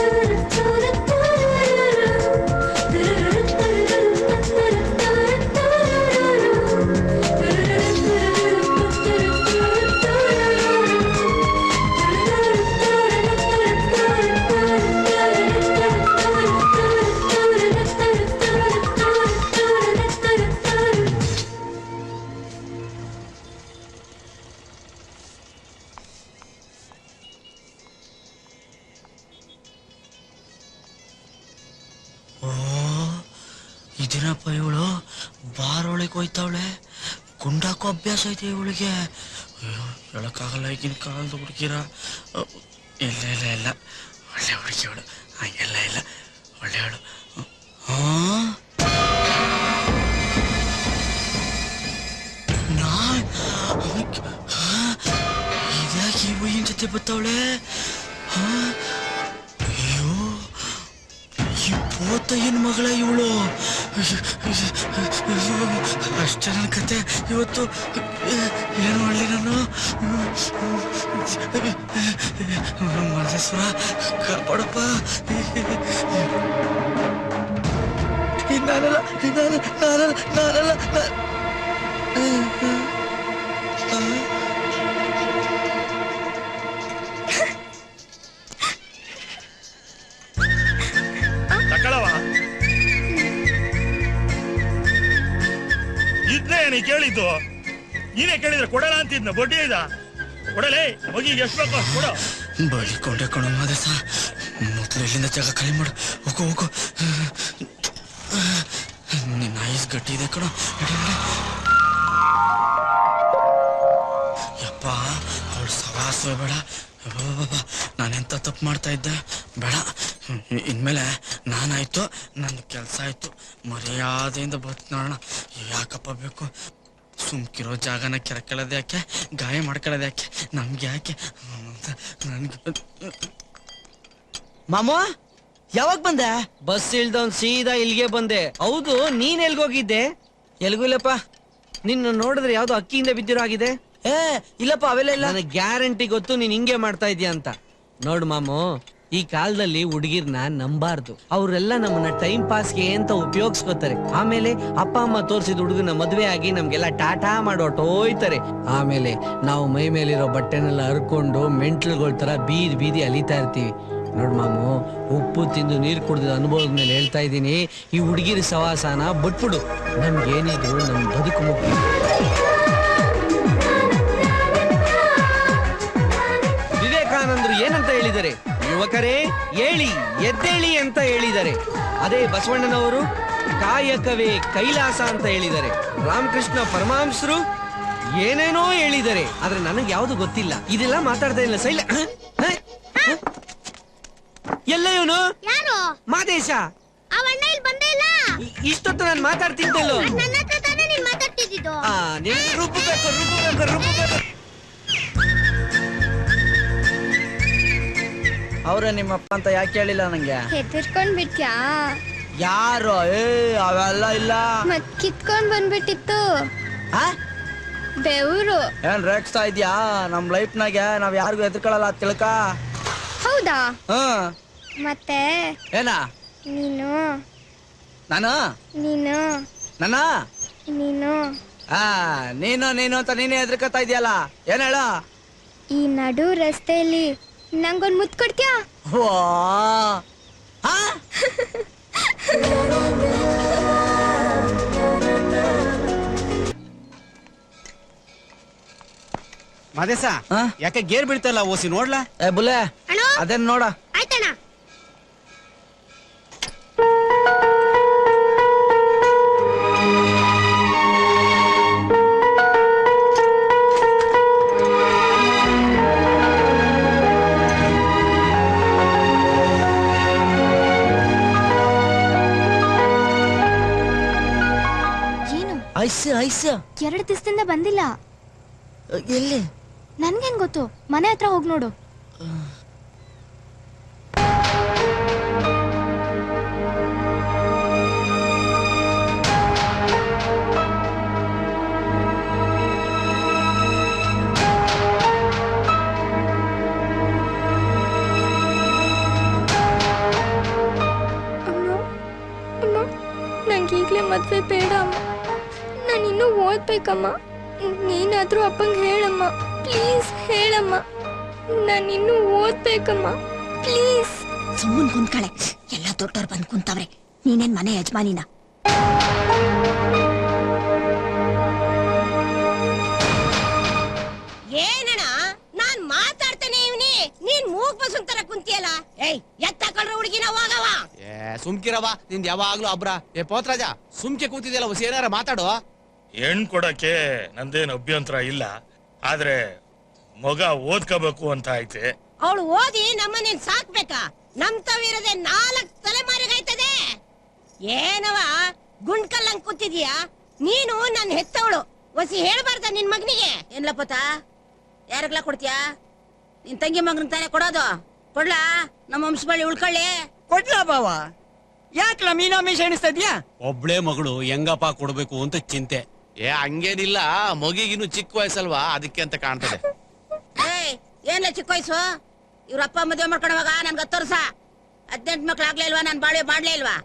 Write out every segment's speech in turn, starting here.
do do do do ಅಭ್ಯಾಸ ಐತೆ ಇವಳಿಗೆ. ಅಯ್ಯೋ ಹೇಳಕ್ಕಾಗಲ್ಲ ಈಗಿನ ಕಾಲದ ಹುಡುಗಿರ. ಅ, ಇಲ್ಲ ಇಲ್ಲ ಇಲ್ಲ. ಒಳ್ಳೆ ಹುಡುಗಿ ಅವಳು. ಹಂಗೆಲ್ಲ ಇಲ್ಲ. ಒಳ್ಳೆಯವಳು ಹಾ ನಾ ಇದ್ಯಾಕೆ ಈ ಬೈಯನ್ ಜೊತೆ ಬತ್ತವಳೆ? ಹಾ ಅಯ್ಯೋ ಈ ಪೋತ ಏನ್ ಮಗಳ ಇವಳು ಅಷ್ಟೇ ನನ್ನ ಕತೆ. ಇವತ್ತು ಏನು ಮಾಡಲಿ ನಾನು? ಮಲ್ಲೇಶ್ವರ ಕಾಪಾಡಪ್ಪ ನಾನಲ್ಲ ನಾನಲ್ಲ ನಾನಲ್ಲ ನಾನಲ್ಲ. ಕೇಳಿದ್ದು? ನೀನೇ ಕೇಳಿದ್ರೆ ಕೊಡಲ್ಲ ಅಂತಿದ್ನ, ಬಡ್ಡಿ ಇದ? ಕೊಡಲೇ ಹೋಗಿ ಎಷ್ಟು ಬೇಕು ಅಷ್ಟ್ ಕೊಡು. ಬಲಿಕೊಂಡೆ ಕಣ ಮಾದೇಶ ಮೊದಲು ಇಲ್ಲಿಂದ ಜಾಗ ಖಾಲಿ ಮಾಡು. ಹೋಗು ಹೋಗು. ನಿನ್ನ ಐಸ್ ಗಟ್ಟಿ ಇದೆ ಕಣ. ಯಪ್ಪ, ಅವಳು ಸವಾಸವೇ ಬೇಡ. ನಾನು ನಾನೆಂತ ತಪ್ಪು ಮಾಡ್ತಾ ಇದ್ದೆ? ಬೇಡ. ಇನ್ಮೇಲೆ ನಾನಾಯ್ತು ನನ್ನ ಕೆಲಸ ಆಯ್ತು. ಮರ್ಯಾದೆಯಿಂದ ಬತ್ ನೋಡೋಣ. ಯಾಕಪ್ಪ ಬೇಕು? ಸುಮ್ಕಿರೋ ಜಾಗನ ಕೆರಕೊಳ್ಳೋದು ಯಾಕೆ? ಗಾಯ ಮಾಡ್ಕೊಳ್ಳೋದು ಯಾಕೆ? ನಮ್ಗೆ ಯಾಕೆ? ಅಂತ ನನ್ಗೆ ಮಾಮ ಯಾವಾಗ ಬಂದೆ? ಬಸ್ ಇಳ್ದವನ್ ಸೀದಾ ಇಲ್ಲಿಗೆ ಬಂದೆ. ಹೌದು ನೀನ್ ಎಲ್ಗೋಗಿದ್ದೆ ಎಲ್ಗೂ ಇಲ್ಲಪ್ಪ. ನಿನ್ನ ನೋಡಿದ್ರೆ ಯಾವ್ದೋ ಅಕ್ಕಿಯಿಂದ ಬಿದ್ದಿರೋ ಆಗಿದೆ ಏ ಇಲ್ಲಪ್ಪ ಅವೆಲ್ಲ ಇಲ್ಲ. ನನಗೆ ಗ್ಯಾರಂಟಿ ಗೊತ್ತು ನೀನ್ ಹಿಂಗೆ ಮಾಡ್ತಾ ಇದೀಯ ಅಂತ. ನೋಡು ಮಾಮು ಈ ಕಾಲದಲ್ಲಿ ಹುಡುಗಿರ್ನ ನಂಬಾರ್ದು. ಅವರೆಲ್ಲ ನಮ್ಮನ್ನ ಟೈಮ್ ಪಾಸ್ಗೆ ಅಂತ ಉಪಯೋಗಿಸ್ಕೋತಾರೆ. ಆಮೇಲೆ ಅಪ್ಪ, ಅಮ್ಮ ತೋರಿಸಿದ ಹುಡುಗನ ಮದುವೆ ಆಗಿ ನಮ್ಗೆಲ್ಲ ಟಾಟಾ ಮಾಡೋಟೋಯ್ತಾರೆ ಆಮೇಲೆ ನಾವು ಮೈ ಮೇಲಿರೋ ಬಟ್ಟೆನೆಲ್ಲ ಹರ್ಕೊಂಡು ಮೆಂಟ್ಲುಗಳ ತರ ಬೀದಿ ಬೀದಿ ಅಲಿತಾ ಇರ್ತೀವಿ. ನೋಡ್ ಮಾಮು, ಉಪ್ಪು ತಿಂದು ನೀರು ಕುಡಿದ ಅನುಭವದ ಮೇಲೆ ಹೇಳ್ತಾ ಇದ್ದೀನಿ, ಈ ಹುಡುಗಿರ ಸವಾಸನ ಬಿಟ್ಬಿಡು. ನಮ್ಗೇನಿದ್ರು ನಮ್ ಬದುಕು ಮುಖ್ಯ ವಿವೇಕಾನಂದರು ಏನಂತ ಹೇಳಿದ್ದಾರೆ ಯುವಕರೇ ಏಳಿ ಎದ್ದೇಳಿ ಅಂತ ಹೇಳಿದ್ದಾರೆ ಅದೇ ಬಸವಣ್ಣನವರು ಕಾಯಕವೇ ಕೈಲಾಸ ಅಂತ ಹೇಳಿದ್ದಾರೆ ರಾಮಕೃಷ್ಣ ಪರಮಹಂಸರು ಏನೇನೋ ಹೇಳಿದ್ದಾರೆ ಆದ್ರೆ ನನಗೆ ಯಾವುದು ಗೊತ್ತಿಲ್ಲ. ಇದೆಲ್ಲ ಮಾತಾಡ್ತಾ ಇಲ್ಲ ಸೈಲ ಎಲ್ಲ ಇವನು ಯಾರು? ಮಾದೇಶ. ಅವ ಇಲ್ಲಿ ಬಂದೇ ಇಲ್ಲ? ಇಷ್ಟೊತ್ತು ನಾನು ಮಾತಾಡ್ತಿದ್ದಲ್ಲೋ ನನ್ನ ಹತ್ರ ತಾನೇ ನೀನ್ ಮಾತಾಡ್ತಿದ್ದು ಆ ನೀನು ರುಬ್ಬಬೇಕು ರುಬ್ಬಬೇಕು ರುಬ್ಬಬೇಕು. ಅವ್ರೆ ನಿಮ್ಮಪ್ಪ ಅಂತ ಯಾಕೆ ಹೇಳಿಲ್ಲ ನಂಗೆ? ಹೆದರ್ಕೊಂಡ್ ಬಿಟ್ಯಾ? ಯಾರು? ಏ ಅವೆಲ್ಲ ಇಲ್ಲ. ಮತ್ ಕಿತ್ಕೊಂಡ್ ಬಂದ್ಬಿಟ್ಟಿತ್ತು. ಆ? ಬೆವರು. ಏನ್ ರೇಗಿಸ್ತಾ ಇದ್ಯಾ? ನಮ್ ಲೈಫ್ನಾಗೆ ನಾವ್ ಯಾರಿಗೂ ಎದ್ಕೊಳ್ಳಲ್ಲ ತಿಳ್ಕ. ಹೌದಾ? ಹ್ಮ್ ಮತ್ತೆ? ಏನ? ನೀನು? ನಾನು? ನೀನು? ನನ್ನ? ನೀನು? ಆ ನೀನು ನೀನು ಅಂತ ನೀನೇ ಎದ್ರಕತ್ತಾ ಇದೆಯಲ್ಲ? ಏನ್ ಹೇಳ? ಈ ನಡು ರಸ್ತೆಯಲ್ಲಿ ನಂಗೊಂದ್ ಮುತ್ ಕೊಡ್ತೀಯ? ಮದೇಸ? ಯಾಕೆ ಗೇರ್ ಬೀಳ್ತಲ್ಲ ಓಸಿ? ನೋಡ್ಲಾ? ಏ ಬುಲೆ ಅಣ್ಣ! ಅದೇನ್ ನೋಡ. Ice ice. ಎರಡು ದಿವಸದಿಂದ ಬಂದಿಲ್ಲ. ಎಲ್ಲಿ? ನನ್ಗೇನ್ ಗೊತ್ತು? ಮನೆ ಹತ್ರ ಹೋಗಿ ನೋಡು. ಓದ್ಬೇಕಮ್ಮ ನೀನಾದ್ರೂ ಅಪ್ಪಂಗೆ ಹೇಳಮ್ಮ. ಪ್ಲೀಸ್ ಹೇಳಮ್ಮ. ನಾನು ಇನ್ನೂ ಓದ್ಬೇಕಮ್ಮ. ಪ್ಲೀಸ್. ಸುಮ್ಮನ್ ಕುಂತ್ಕಳೆ. ಎಲ್ಲ ದೊಡ್ಡವ್ರು ಬಂದ್ ಕುಂತವ್ರೆ. ನೀನೇನ್ ಮನೆ ಯಜಮಾನಿನ? ಏನಣ್ಣ? ನಾನ್ ಮಾತಾಡ್ತಾನೆ ಇವನಿ. ನೀನ್ ಮೂಗ್ ಬಸಂತರ ಕುಂತಿಯಲ್ಲ. ಏಯ್ ಎತ್ತಕೊಂಡ್ರೆ ಹುಡುಗಿನ ಹೋಗವ ಏ ಸುಮ್ಕಿರವ ನಿಂದ್ ಯಾವಾಗ್ಲೂ ಅಬ್ರ. ಏ ಪೋತ್ರಾಜ ಸುಮ್ಕೆ ಕೂತಿದ್ಯಲ್ಲ ಹೊಸ ಏನಾರ ಮಾತಾಡು. ಹೆಣ್ ಕೊಡಕ್ಕೆ ನಂದೇನು ಅಭ್ಯಂತರ ಇಲ್ಲ. ಆದ್ರೆ ಮಗ ಓದ್ಕೋಬೇಕು ಅಂತ ಐತೆ. ಅವಳು ಓದಿ ನಮ್ಮನೇನ್ ಸಾಕ್ಬೇಕಾ? ನಮ್ ತವಿರದೆ ನಾಲ್ಕ್ ತಲೆಮಾರಿಗೈತದೆ ಏನವ ಗುಂಡ್ಕಲ್ಲಂಗ್ ಕೂತಿದ್ಯಾ? ನೀನು ನನ್ ಹೆತ್ತವಳು. ಒಸಿ ಹೇಳ್ಬಾರ್ದ ನಿನ್ ಮಗನಿಗೆ. ಏನ್ಲ ಪೋತ? ಯಾರಿಗ್ಲ ಕೊಡ್ತೀಯಾ? ನಿನ್ ತಂಗಿ ಮಗನ ತಾನೇ ಕೊಡೋದು. ಕೊಡ್ಲಾ? ನಮ್ಮ ವಂಶಬಳ್ಳಿ ಉಳ್ಕೊಳ್ಳಿ. ಕೊಡ್ಲಾ ಬಾವ? ಯಾಕ್ಲ ಮೀಸ ಎಣಿಸ್ತಾ ಇದ್ಯಾ? ಒಬ್ಳೆ ಮಗಳು ಹೆಂಗಪ್ಪ ಕೊಡ್ಬೇಕು ಅಂತ ಚಿಂತೆ. ಏ ಹಂಗೇನಿಲ್ಲ. ಮಗಿಗಿನ್ನು ಚಿಕ್ಕ ವಯಸ್ಸಲ್ವಾ? ಅದಕ್ಕೆ ಅಂತ ಕಾಣ್ತದೆ. ಏಯ್ ಏನ್ಲ ಚಿಕ್ಕ ವಯಸ್ಸು? ಇವ್ರ ಅಪ್ಪ ಮದುವೆ ಮಾಡ್ಕೊಳವಾಗ ನನ್ಗೆ ಹತ್ತು ವರ್ಷ. ಹದಿನೆಂಟು ಮಕ್ಳು ಆಗ್ಲೇ ಇಲ್ವಾ? ನಾನು ಬಾಳೆ ಮಾಡ್ಲೇ ಇಲ್ವಾ?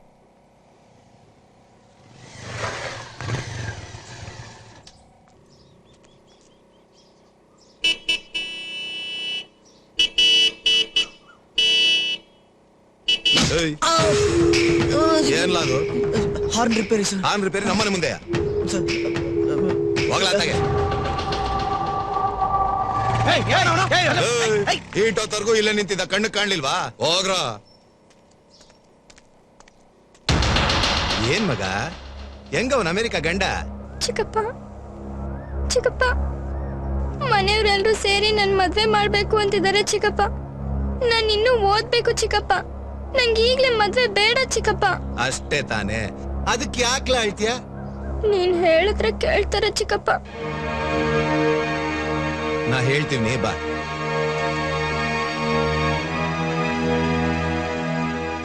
ಏಯ್. ಏನ್ಲ ಅದು? Horn repair sir. Horn repair ನಮ್ಮನೆ ಮುಂದೆ ಹೋಗ್ಲಾತಾಗೆ ಈಟೋತ್ತರ್ಗೂ ಇಲ್ಲೇ ನಿಂತಿದ್ದ ಕಣ್ಣು ಕಾಣ್ಲಿಲ್ವಾ? ಹೋಗ್ರ. ಏನ್ ಮಗ? ಹೆಂಗವನ್ ಅಮೆರಿಕ ಗಂಡ? ಚಿಕ್ಕಪ್ಪ ಚಿಕ್ಕಪ್ಪ ಮನೆಯವರೆಲ್ಲರೂ ಸೇರಿ ನನ್ ಮದ್ವೆ ಮಾಡ್ಬೇಕು ಅಂತಿದ್ದಾರೆ ಚಿಕ್ಕಪ್ಪ. ನಾನು ಇನ್ನೂ ಓದ್ಬೇಕು ಚಿಕ್ಕಪ್ಪ. ನಂಗೆ ಈಗ್ಲೇ ಮದ್ವೆ ಬೇಡ ಚಿಕ್ಕಪ್ಪ. ಅಷ್ಟೇ ತಾನೇ. ಅದಕ್ಕೆ ಯಾಕ್ಲ ಆಯ್ತಿಯ ನೀನ್ ಹೇಳಿದ್ರೆ ಕೇಳ್ತಾರೆ ಚಿಕ್ಕಪ್ಪ. ನಾ ಹೇಳ್ತೀನಿ ಬಾ.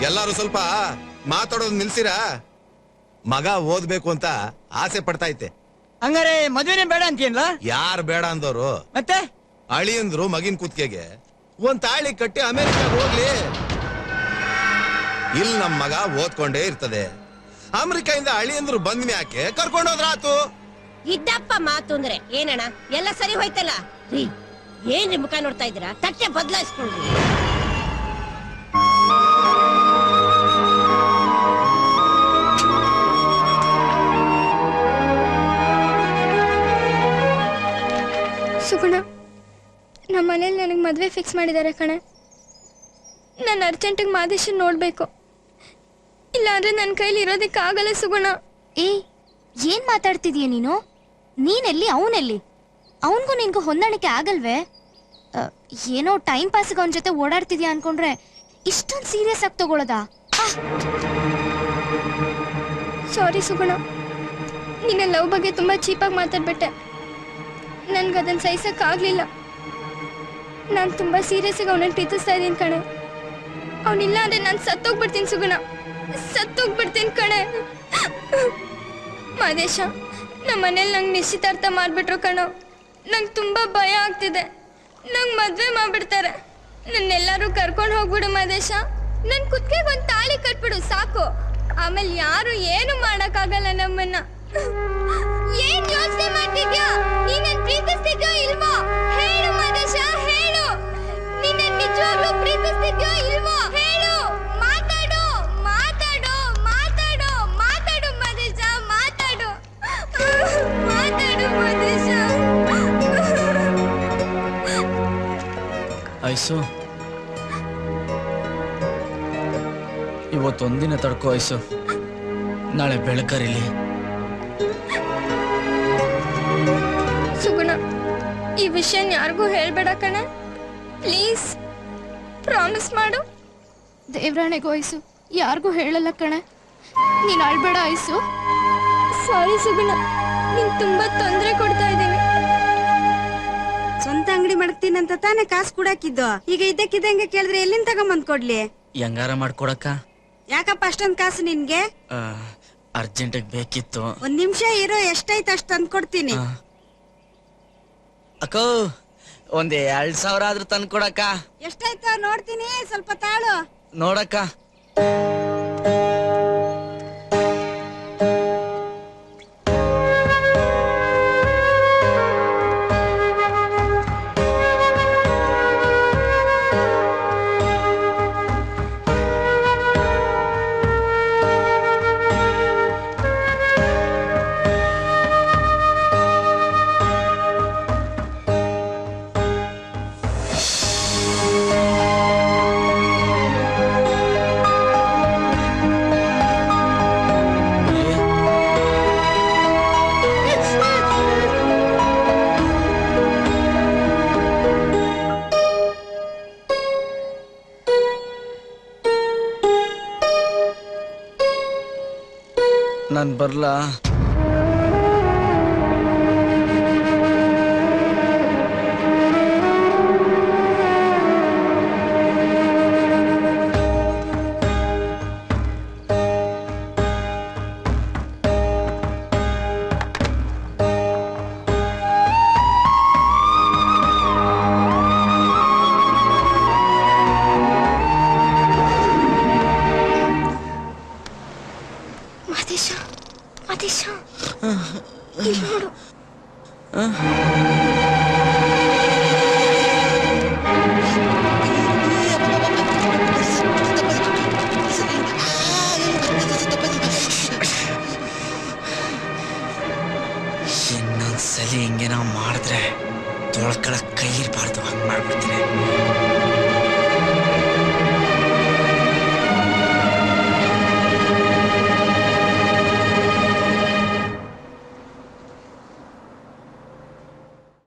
ಎಲ್ಲಾರು ಸ್ವಲ್ಪ ಮಾತಾಡೋದು ನಿಲ್ಸಿರಾ? ಮಗ ಓದ್ಬೇಕು ಅಂತ ಆಸೆ ಪಡ್ತಾ ಐತೆ ಹಂಗಾರೆ ಮದ್ವೆನೇ ಬೇಡ ಅಂತೀಯಲ್ಲ ಯಾರು ಬೇಡ ಅಂದವರು ಮತ್ತೆ? ಅಳಿಯಂದ್ರು ಮಗಿನ ಕುತ್ತಿಗೆಗೆ. ಒಂದ್ ತಾಳಿ ಕಟ್ಟಿ ಅಮೆರಿಕಾಗ ಹೋಗ್ಲಿ. ಇಲ್ಲಿ ನಮ್ಮ ಮಗ ಓದ್ಕೊಂಡೇ ಇರ್ತದೆ. ಅಮೆರಿಕಾಯಿಂದ ಅಳಿಯಂದ್ರು ಬಂದ್ ಮ್ಯಾಕೆ ಕರ್ಕೊಂಡೋದ್ರಾತು? ಇದ್ದಪ್ಪ ಮಾತು ಅಂದ್ರೆ ಏನಣ್ಣ? ಎಲ್ಲ ಸರಿ ಹೋಯ್ತಲ್ಲ? ರೀ ಏನ್ರಿ ಮುಖ ನೋಡ್ತಾ ಇದ್ದೀರಾ? ತಟ್ಟೆ ಬದಲಾಯಿಸ್ಕೊಳ್ರಿ ಸುಗುಣ ನಮ್ಮ ಮನೇಲಿ ನನಗೆ ಮದುವೆ ಫಿಕ್ಸ್ ಮಾಡಿದ್ದಾರೆ ಕಣೆ. ನಾನು ಅರ್ಜೆಂಟಿಗೆ ಮಾದೇಶನ್ ನೋಡಬೇಕು. ಇಲ್ಲಾಂದ್ರೆ ನನ್ನ ಕೈಲಿ ಇರೋದಕ್ಕಾಗಲ್ಲ ಸುಗುಣ. ಏ ಏನ್ ಮಾತಾಡ್ತಿದೀಯ ನೀನು? ನೀನೆಲ್ಲಿ ಅವನೆಲ್ಲಿ? ಅವನ್ಗೂ ನಿನ್ಗೂ ಹೊಂದಾಣಿಕೆ ಆಗಲ್ವೇ? ಅ, ಏನೋ ಟೈಮ್ ಪಾಸ್ಗೆ ಅವನ ಜೊತೆ ಓಡಾಡ್ತಿದ್ಯಾ ಅನ್ಕೊಂಡ್ರೆ ಇಷ್ಟೊಂದು ಸೀರಿಯಸ್ ಆಗಿ ತಗೊಳ್ಳೋದಾ ಆಹ್, ಸಾರಿ ಸುಗುಣ. ನಿನ್ನ ಲವ್ ಬಗ್ಗೆ ತುಂಬಾ ಚೀಪಾಗಿ ಮಾತಾಡ್ಬಿಟ್ಟೆ. ನನ್ಗೆ ಅದನ್ನು ಸಹಿಸೋಕ್ಕಾಗಲಿಲ್ಲ ನಾನು ತುಂಬಾ ಸೀರಿಯಸ್ ಆಗಿ ಅವನಲ್ಲಿ ಪ್ರೀತಿಸ್ತಾ ಇದ್ದೀನಿ ಕಣೆ. ಅವನಿಲ್ಲ ಅಂದ್ರೆ ನಾನು ಸತ್ತೋಗ್ಬಿಡ್ತೀನಿ ಸುಗುಣ. ಸತ್ತೋಗ್ಬಿಡ್ತೀನಿ ಕಣೆ. ಮಾದೇಶ ನಮ್ಮ ಮನೇಲಿ ನಂಗೆ ನಿಶ್ಚಿತಾರ್ಥ ಮಾಡಿಬಿಟ್ರು ಕಣೋ. ನಂಗೆ ತುಂಬ ಭಯ ಆಗ್ತಿದೆ. ನಂಗೆ ಮದುವೆ ಮಾಡಿಬಿಡ್ತಾರೆ. ನನ್ನೆಲ್ಲರೂ ಕರ್ಕೊಂಡು ಹೋಗ್ಬಿಡು ಮಾದೇಶ ನನ್ನ ಕುತ್ತಿಗೆ ಒಂದು ತಾಳಿ ಕಟ್ಬಿಡು, ಸಾಕು. ಆಮೇಲೆ ಯಾರು ಏನು ಮಾಡೋಕ್ಕಾಗಲ್ಲ ನಮ್ಮನ್ನ. ಏನ್ ಯೋಚನೆ ಮಾಡ್ತಿದ್ಯಾ? ನೀನ್ ಪ್ರೀತಿಸ್ತಿದ್ಯೋ ಇಲ್ವೋ? ಐಸು ಇವತ್ತೊಂದಿನ ತಡ್ಕೋ ಐಸು ನಾಳೆ ಬೆಳಕರಿಲಿ. ಸುಗುಣ ಈ ವಿಷಯ ಯಾರಿಗೂ ಹೇಳ್ಬೇಡ ಕಣೆ. ಪ್ಲೀಸ್ ಪ್ರಾಮಿಸ್ ಮಾಡು. ದೇವ್ರಾಣೆಗೂ ಐಸು ಯಾರಿಗೂ ಹೇಳಲ್ಲ ಕಣೆ. ನೀನು ಅಳ್ಬೇಡ ಐಸು ಸಾರಿ ಸುಗುಣ ನೀನ್ ತುಂಬಾ ತೊಂದರೆ ಕೊಡ್ತಾ ಅಂತ ತಾನೆ ಕಾಸು ಕೊಡಾಕಿದ್ದು. ಈಗ ಇದ್ದಕ್ಕಿದ್ದಂಗೆ ಕೇಳಿದ್ರೆ ಎಲ್ಲಿಂದ ತಗೊಂಬಂದ್ ಕೊಡ್ಲಿ? ಹೆಂಗಾರ ಮಾಡ್ಕೊಡಕ್ಕ? ಯಾಕಪ್ಪ ಅಷ್ಟೊಂದ್ ಕಾಸು ನಿನ್ಗೆ? ಅರ್ಜೆಂಟ್ ಬೇಕಿತ್ತು. ಒಂದ್ ನಿಮಿಷ ಇರೋ ಎಷ್ಟೈತ್ ಅಷ್ಟ್ ತಂದ್ಕೊಡ್ತೀನಿ. ಅಕ್ಕೋ ಒಂದ್ ಎರಡ್ ಸಾವಿರ ಆದ್ರೂ ತಂದ್ಕೊಡಕ್ಕ ಎಷ್ಟಾಯ್ತು ನೋಡ್ತೀನಿ ಸ್ವಲ್ಪ ತಾಳು. ನೋಡಕ್ಕ. ನಾನು ಬರ್ಲಾ?